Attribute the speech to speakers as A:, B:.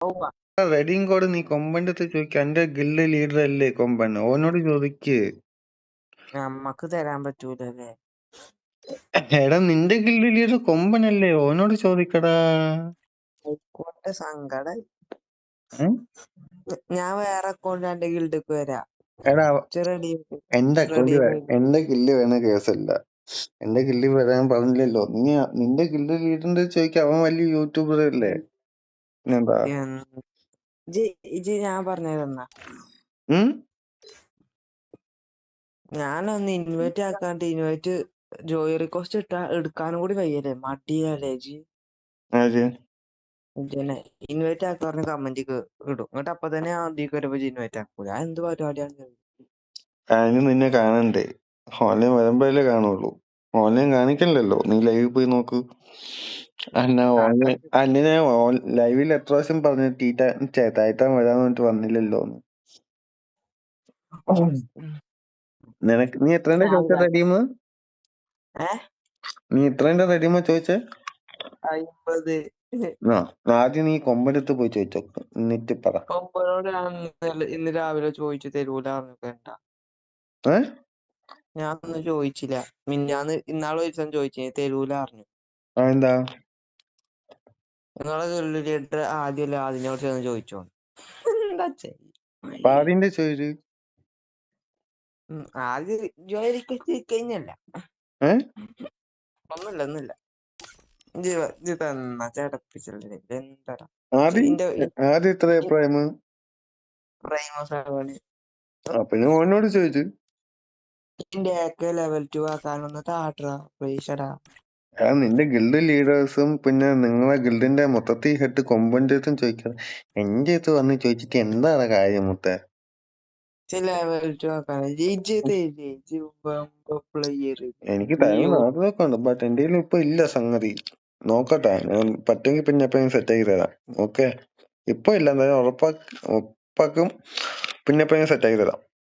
A: പോവാ
B: റെഡിയും കോഡ് നീ കൊമ്പന്റെ അടുത്ത് ചോദിക്ക. എന്റെ ഗിൽഡ് ലീഡർ അല്ലേ കൊമ്പൻ ഓനോട് ചോദിക്ക്.
A: നമ്മക്ക് തരാൻ പറ്റൂലല്ലേ?
B: എടാ നിന്റെ ഗിൽഡ് ലീഡർ കൊമ്പനല്ലേ ഓനോട് ചോദിക്കടാ.
A: അക്കൗണ്ട് സങ്കട? ഞാൻ വേറെ അക്കൗണ്ട് എന്റെ ഗിൽഡിക്ക് വരാം.
B: എടാ
A: റെഡി
B: എന്റെ അക്കൗണ്ട്. എന്റെ ഗില്ല് വേണ കേസല്ല. എന്റെ ഗില്ല് വരാൻ പറഞ്ഞില്ലല്ലോ. നീ നിന്റെ ഗില്ഡ് ലീഡറിന്റെ ചോദിക്ക. അവൻ വലിയ യൂട്യൂബർ അല്ലേ? എന്താ?
A: ഇജി ഞാൻ പറഞ്ഞതെന്നാ
B: ഉം?
A: ഞാനൊന്ന് ഇൻവൈറ്റ് ആക്കാണ്ട് ഇൻവൈറ്റ് ജോയി റിക്വസ്റ്റ് ഇട്ട എടുക്കാനും കൂടി വയ്യല്ലേ? മടിയല്ലേ ജി? ഇൻവൈറ്റ് ആക്കാൻ പറഞ്ഞ കമന്റ് ഇടും. എന്നിട്ട് അപ്പൊ തന്നെ ആദ്യം വരുമ്പോ ഇൻവൈറ്റ് ആക്കൂല ഞാൻ എന്ത് പരിപാടിയാണ്
B: അതിന് നിന്നെ കാണണ്ടേ? ഓലെ വരുമ്പോഴല്ലേ കാണുള്ളൂ. ഓൺലൈൻ കാണിക്കണില്ലല്ലോ നീ ലൈവിൽ പോയി നോക്ക്. അന്ന ഓൺലൈൻ അന്നിനെ ലൈവിൽ എത്ര പ്രാവശ്യം പറഞ്ഞു തീറ്റ ഛെ, താഴ്ത്താൻ വരാന്ന് പറഞ്ഞിട്ട് വന്നില്ലല്ലോ എന്ന്. നിനക്ക് നീ എത്രേന്റെ ചോദിച്ച റെഡീം
A: ഏ?
B: നീ എത്രേന്റെ റെഡീമ ചോദിച്ചേ?
A: അയ്മ്പത്.
B: ആ ആദ്യം നീ കൊമ്പനടുത്ത് പോയി ചോദിച്ചോ. എന്നിട്ട് പറ.
A: ഞാൻ ഇന്നലെ- ഇന്ന് രാവിലെ ചോദിച്ചു തരൂല
B: ഏ?
A: ഞാൻ ഒന്നും ചോദിച്ചില്ല. മിന്നാന്ന് ഇന്നാൾ ഒരു ദിവസം ചോദിച്ചു തരൂല പറഞ്ഞു
B: എന്താ
A: നിങ്ങളെ ഗിൽഡ് ആദ്യമല്ല അതിനോട് ചെന്ന് ചോദിച്ചോ എന്താ
B: ചോദിച്ചു
A: ഉം, ആദ്യം ജോലിക്ക് കഴിഞ്ഞല്ല ഒന്നുമില്ല ഒന്നുമില്ല.
B: ആദ്യം ആദ്യം ഓനോട് ചോദിച്ചു.
A: ഇന്റെ ഒക്കെ ലെവൽ ടു ആക്കാനൊന്ന് താട്ടടാ പ്ലീഷടാ
B: ആ. നിന്റെ ഗിൽഡ് ലീഡേഴ്സും പിന്നെ നിങ്ങളെ ഗിൽഡിന്റെ മൊത്തത്തിൽ ഹെഡ് കൊമ്പന്റെ ചോദിക്കാം. ചോദിക്കണം എന്റെ അടുത്ത് വന്ന് ചോദിച്ചിട്ട് എന്താണ് കാര്യം മുത്തേ?
A: ലെവൽ ടു ആക്കാൻ. ജയിച്ച് പ്ലെയർ
B: എനിക്ക് ആഗ്രഹമൊക്കെ ഉണ്ട് ബട്ട് എന്റെ കയ്യിൽ ഇപ്പൊ ഇല്ല സംഗതി. നോക്കട്ടെ. ഞാൻ പറ്റുമെങ്കിൽ പിന്നെ എപ്പോഴും സെറ്റ് ആക്കി തരാം. ഓക്കെ ഇപ്പൊ ഇല്ല. എന്തായാലും ഉറപ്പാ ഉറപ്പാക്കും. പിന്നെ എപ്പോഴും സെറ്റ് ആക്കി തരാം.